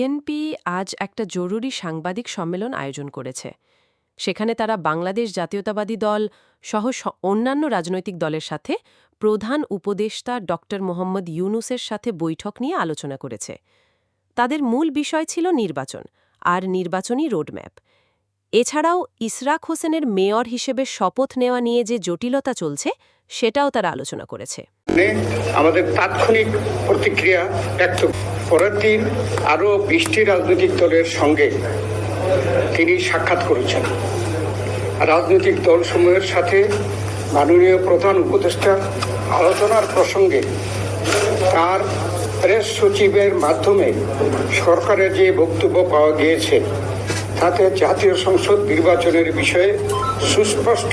BNP আজ একটা জরুরি সাংবাদিক সম্মেলন আয়োজন করেছে। সেখানে তারা বাংলাদেশ জাতীয়তাবাদী দল সহ অন্যান্য রাজনৈতিক দলের সাথে প্রধান উপদেষ্টা ড মোহাম্মদ ইউনুসের সাথে বৈঠক নিয়ে আলোচনা করেছে। তাদের মূল বিষয় ছিল নির্বাচন, আর নির্বাচনী রোডম্যাপ। এছাড়াও ইসরাক হোসেনের মেয়র হিসেবে শপথ নেওয়া নিয়ে যে জটিলতা চলছে, সেটাও তারা আলোচনা করেছে। আমাদের তাৎক্ষণিক প্রতিক্রিয়া ব্যক্ত পরের দিন আরও বিশটি রাজনৈতিক দলের সঙ্গে তিনি সাক্ষাৎ করেছেন। রাজনৈতিক দল দলসমূহের সাথে মাননীয় প্রধান উপদেষ্টা আলোচনার প্রসঙ্গে তার প্রেস সচিবের মাধ্যমে সরকারের যে বক্তব্য পাওয়া গিয়েছে তাতে জাতীয় সংসদ নির্বাচনের বিষয়ে সুস্পষ্ট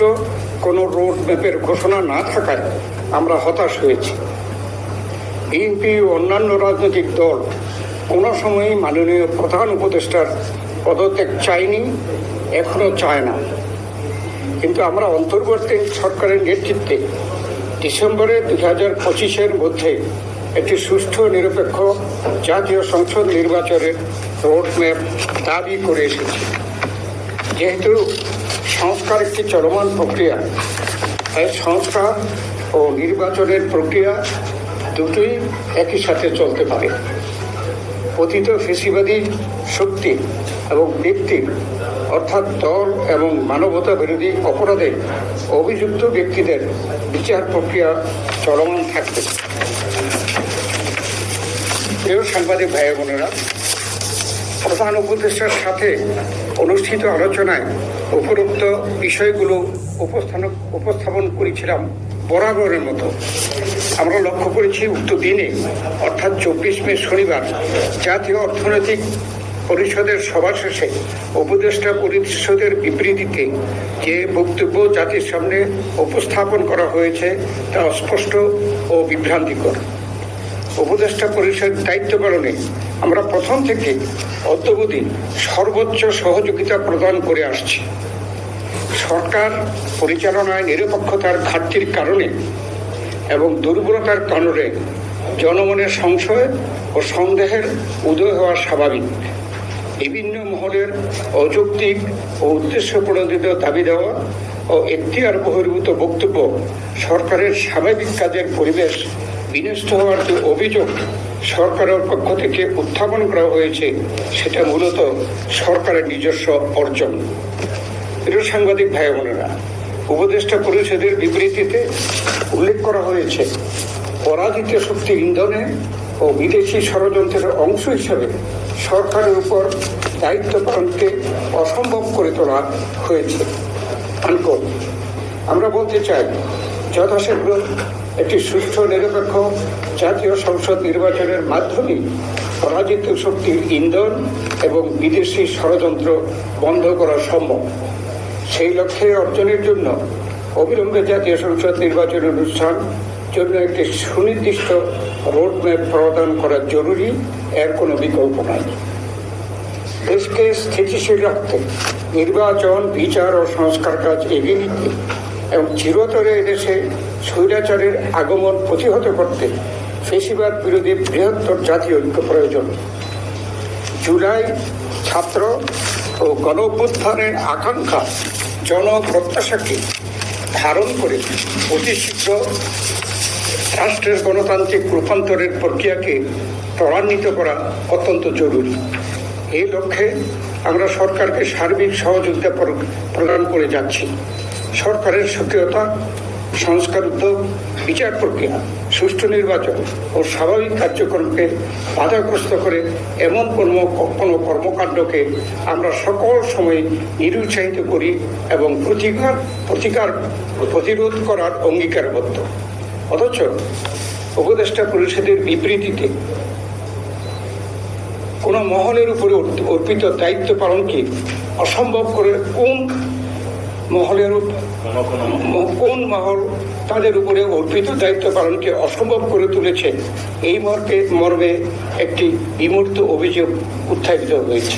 কোনো রোড ম্যাপের ঘোষণা না থাকায় আমরা হতাশ হয়েছি। বিএনপি ও অন্যান্য রাজনৈতিক দল কোনো সময়ই মাননীয় প্রধান উপদেষ্টার পদত্যাগ চায়নি এখনও চায় না। কিন্তু আমরা অন্তর্বর্তী সরকারের নেতৃত্বে ডিসেম্বরে দু হাজার পঁচিশের মধ্যে একটি সুষ্ঠু, নিরপেক্ষ জাতীয় সংসদ নির্বাচনের রোডম্যাপ দাবি করে এসেছে। যেহেতু সংস্কার একটি চলমান প্রক্রিয়া, তাই সংস্কার ও নির্বাচনের প্রক্রিয়া দুটোই একই সাথে চলতে পারে। পতিত ফেসিবাদী শক্তি এবং ব্যক্তির অর্থাৎ দল এবং মানবতা বিরোধী অপরাধে অভিযুক্ত ব্যক্তিদের বিচার প্রক্রিয়া চলমান থাকবে। সাংবাদিক ভাই বোনেরা প্রধান উপদেষ্টার সাথে অনুষ্ঠিত আলোচনায় উপরোক্ত বিষয়গুলো উপস্থান উপস্থাপন করেছিলাম বরাবরের মতো। আমরা লক্ষ্য করেছি, উক্ত দিনে, অর্থাৎ চব্বিশ মে শনিবার, জাতীয় অর্থনৈতিক পরিষদের সভা শেষে উপদেষ্টা পরিষদের বিবৃতিতে যে বক্তব্য জাতির সামনে উপস্থাপন করা হয়েছে তা অস্পষ্ট ও বিভ্রান্তিকর। উপদেষ্টা পরিষদ দায়িত্ব পালনে আমরা প্রথম থেকে অদ্যবধি সর্বোচ্চ সহযোগিতা প্রদান করে আসছি। সরকার পরিচালনায় নিরপেক্ষতার ঘাটতির কারণে এবং দুর্বলতার কারণে জনমনের সংশয় ও সন্দেহের উদয় হওয়া স্বাভাবিক। বিভিন্ন মহলের অযৌক্তিক ও উদ্দেশ্য প্রণোদিত দাবি দেওয়া ও এখতিয়ার বহির্ভূত বক্তব্য সরকারের স্বাভাবিক কাজের পরিবেশ বিনষ্ট হওয়ার যে অভিযোগ সরকারের পক্ষ থেকে উত্থাপন করা হয়েছে, সেটা মূলত সরকারের নিজস্ব অর্জন। প্রিয় সাংবাদিক ভাই বোনেরা, উপদেষ্টা পরিষদের বিবৃতিতে উল্লেখ করা হয়েছে, পরাজিত শক্তি ইন্ধনে ও বিদেশি ষড়যন্ত্রের অংশ হিসাবে সরকারের উপর দায়িত্ব পালনকে অসম্ভব করে তোলা হয়েছে। আমরা বলতে চাই, যথাশীঘ্র একটি সুষ্ঠু নিরপেক্ষ জাতীয় সংসদ নির্বাচনের মাধ্যমে পরাজিত শক্তির ইন্ধন এবং বিদেশি ষড়যন্ত্র বন্ধ করা সম্ভব। সেই লক্ষ্যে অর্জনের জন্য অবিলম্বে জাতীয় সংসদ নির্বাচন অনুষ্ঠান জন্য একটি সুনির্দিষ্ট রোডম্যাপ প্রদান করা জরুরি, এর কোনো বিকল্প নাই। দেশকে স্থিতিশীল রাখতে নির্বাচন, বিচার ও সংস্কার কাজ এগিয়ে নিতে এবং চিরতরে এদেশে স্বৈরাচারের আগমন প্রতিহত করতে ফেসিবাদ বিরোধী বৃহত্তর জাতীয় ঐক্য প্রয়োজন। জুলাই ছাত্র ও গণ অভ্যুত্থানের আকাঙ্ক্ষা জনপ্রত্যাশাকে ধারণ করে অতি শীঘ্র রাষ্ট্রের গণতান্ত্রিক রূপান্তরের প্রক্রিয়াকে ত্বরান্বিত করা অত্যন্ত জরুরি। এই লক্ষ্যে আমরা সরকারকে সার্বিক সহযোগিতা প্র- প্রদান করে যাচ্ছি। সরকারের সক্রিয়তা সংস্কার উদ্যোগ বিচার প্রক্রিয়া, সুষ্ঠু নির্বাচন ও স্বাভাবিক কার্যক্রমকে বাধাগ্রস্ত করে এমন কর্ম কোনো কর্মকাণ্ডকে আমরা সকল সময় নিরুৎসাহিত করি এবং প্রতিকার প্রতিকার প্রতিরোধ করার অঙ্গীকারবদ্ধ। অথচ উপদেষ্টা পরিষদের বিবৃতিতে কোনো মহলের উপরে অর্পিত দায়িত্ব পালনকে অসম্ভব করে কোন মহলের কোন মহল তাদের উপরে অর্পিত দায়িত্ব পালনকে অসম্ভব করে তুলেছে, এই মর্মে মর্মে একটি বিমূর্ত অভিযোগ উত্থাপিত হয়েছে।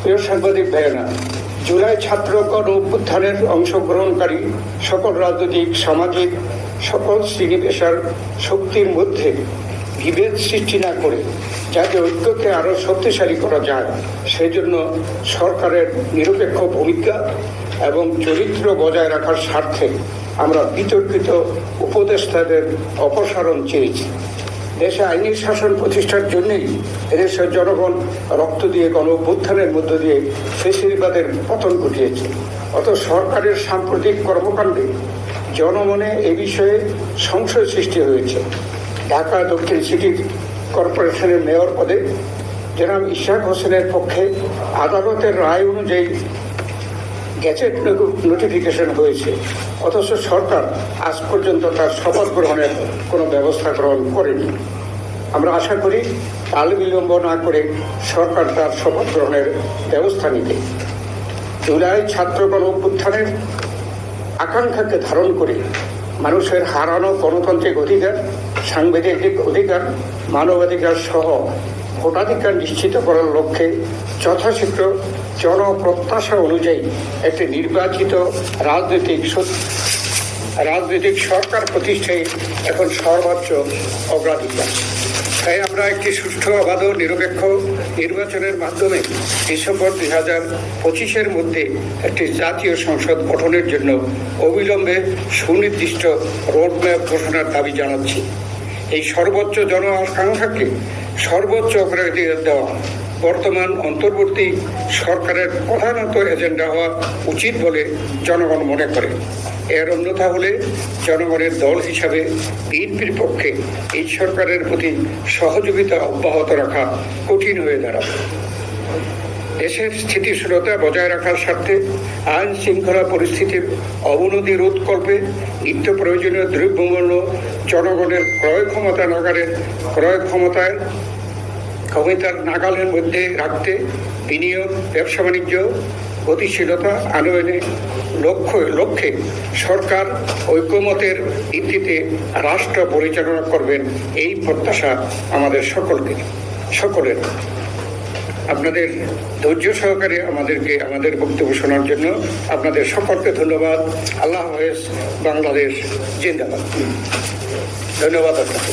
প্রিয় সাংবাদিক ভাইয়েরা, জুলাই ছাত্র গণ অভ্যুত্থানের অংশগ্রহণকারী সকল রাজনৈতিক, সামাজিক, সকল শ্রেণি পেশার শক্তির মধ্যে বিভেদ সৃষ্টি না করে যাতে ঐক্যকে আরও শক্তিশালী করা যায় সেই জন্য সরকারের নিরপেক্ষ ভূমিকা এবং চরিত্র বজায় রাখার স্বার্থে আমরা বিতর্কিত উপদেষ্টাদের অপসারণ চেয়েছি। দেশে আইনি শাসন প্রতিষ্ঠার জন্যই এদেশের জনগণ রক্ত দিয়ে গণ অভ্যুত্থানের মধ্য দিয়ে ফেসিলিবাদের পতন ঘটিয়েছে। অত সরকারের সাম্প্রতিক কর্মকাণ্ডে জনমনে এ বিষয়ে সংশয় সৃষ্টি হয়েছে। ঢাকা দক্ষিণ সিটি কর্পোরেশনের মেয়র পদে জনাব ইশাক হোসেনের পক্ষে আদালতের রায় অনুযায়ী গ্যাজেট নোটিফিকেশন হয়েছে। অথচ সরকার আজ পর্যন্ত তার শপথ গ্রহণের কোনো ব্যবস্থা গ্রহণ করেনি। আমরা আশা করি কাল বিলম্ব না করে সরকার তার শপথ গ্রহণের ব্যবস্থা নিবে। জুলাই ছাত্র গণ অভ্যুত্থানের আকাঙ্ক্ষাকে ধারণ করে মানুষের হারানো গণতান্ত্রিক অধিকার, সাংবিধানিক অধিকার, মানবাধিকার সহ ভোটাধিকার নিশ্চিত করার লক্ষ্যে যথাশীঘ্র জনপ্রত্যাশা অনুযায়ী একটি নির্বাচিত রাজনৈতিক রাজনৈতিক সরকার প্রতিষ্ঠায় এখন সর্বোচ্চ অগ্রাধিকার তাই আমরা একটি সুষ্ঠু অবাধ নিরপেক্ষ নির্বাচনের মাধ্যমে ডিসেম্বর দুই হাজার পঁচিশের মধ্যে একটি জাতীয় সংসদ গঠনের জন্য অবিলম্বে সুনির্দিষ্ট রোডম্যাপ ঘোষণার দাবি জানাচ্ছি। এই সর্বোচ্চ জন আকাঙ্ক্ষাকে সর্বোচ্চ অগ্রাধিকার দেওয়া বর্তমান অন্তর্বর্তী সরকারের প্রধানত এজেন্ডা হওয়া উচিত বলে জনগণ মনে করে। এর অন্যথা হলে জনগণের দল হিসাবে বিএনপির পক্ষে এই সরকারের প্রতি সহযোগিতা অব্যাহত রাখা কঠিন হয়ে দাঁড়াবে। দেশের স্থিতিশীলতা বজায় রাখার স্বার্থে আইন শৃঙ্খলা পরিস্থিতির অবনতি রোধকল্পে নিত্য প্রয়োজনীয় দ্রব্যমূল্য, জনগণের ক্রয় ক্ষমতা নাগারের ক্রয় ক্ষমতায় ক্ষমতার নাগালের মধ্যে রাখতে বিনিয়োগ, ব্যবসা বাণিজ্য, গতিশীলতা আনয়নে লক্ষ্য লক্ষ্যে সরকার ঐক্যমতের ভিত্তিতে রাষ্ট্র পরিচালনা করবেন এই প্রত্যাশা আমাদের সকলকে, সকলের। আপনাদের ধৈর্য সহকারে আমাদেরকে আমাদের বক্তব্য শোনার জন্য আপনাদের সকলকে ধন্যবাদ। আল্লাহ হাফেজ, বাংলাদেশ জিন্দাবাদ। ধন্যবাদ আপনাকে।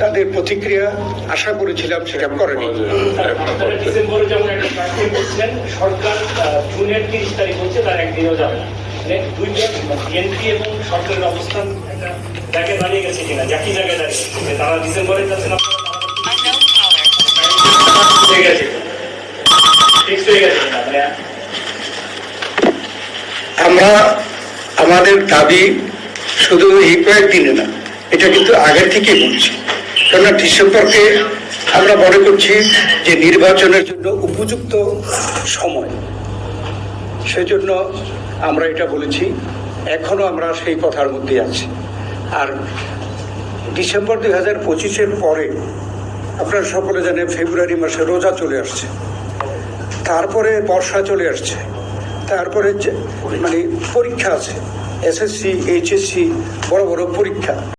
তাদের প্রতিক্রিয়া আশা করেছিলাম সেটা করেনি। ডিসেম্বরে যেমন একটা প্রার্থী করছেন সরকার জুনের তিরিশ তারিখ হচ্ছে তার একদিনও যাবে মানে দুইটা বিএনপি এবং সরকারের অবস্থান একটা জায়গায় দাঁড়িয়ে গেছে কিনা একই জায়গায় দাঁড়িয়ে তারা ডিসেম্বরে যাচ্ছেন আপনারা হয়ে হয়ে গেছে মানে আমরা আমাদের দাবি শুধু এই কয়েকদিনে না এটা কিন্তু আগের থেকেই বলছি। কেননা ডিসেম্বরকে আমরা মনে করছি যে নির্বাচনের জন্য উপযুক্ত সময়। সেজন্য আমরা এটা বলেছি, এখনও আমরা সেই কথার মধ্যে আছি। আর ডিসেম্বর দুই হাজার পঁচিশের পরে, আপনারা সকলে জানেন ফেব্রুয়ারি মাসে রোজা চলে আসছে। তারপরে বর্ষা চলে আসছে। তারপরে মানে পরীক্ষা আছে, এসএসসি, এইচএসসি, বড় বড় পরীক্ষা।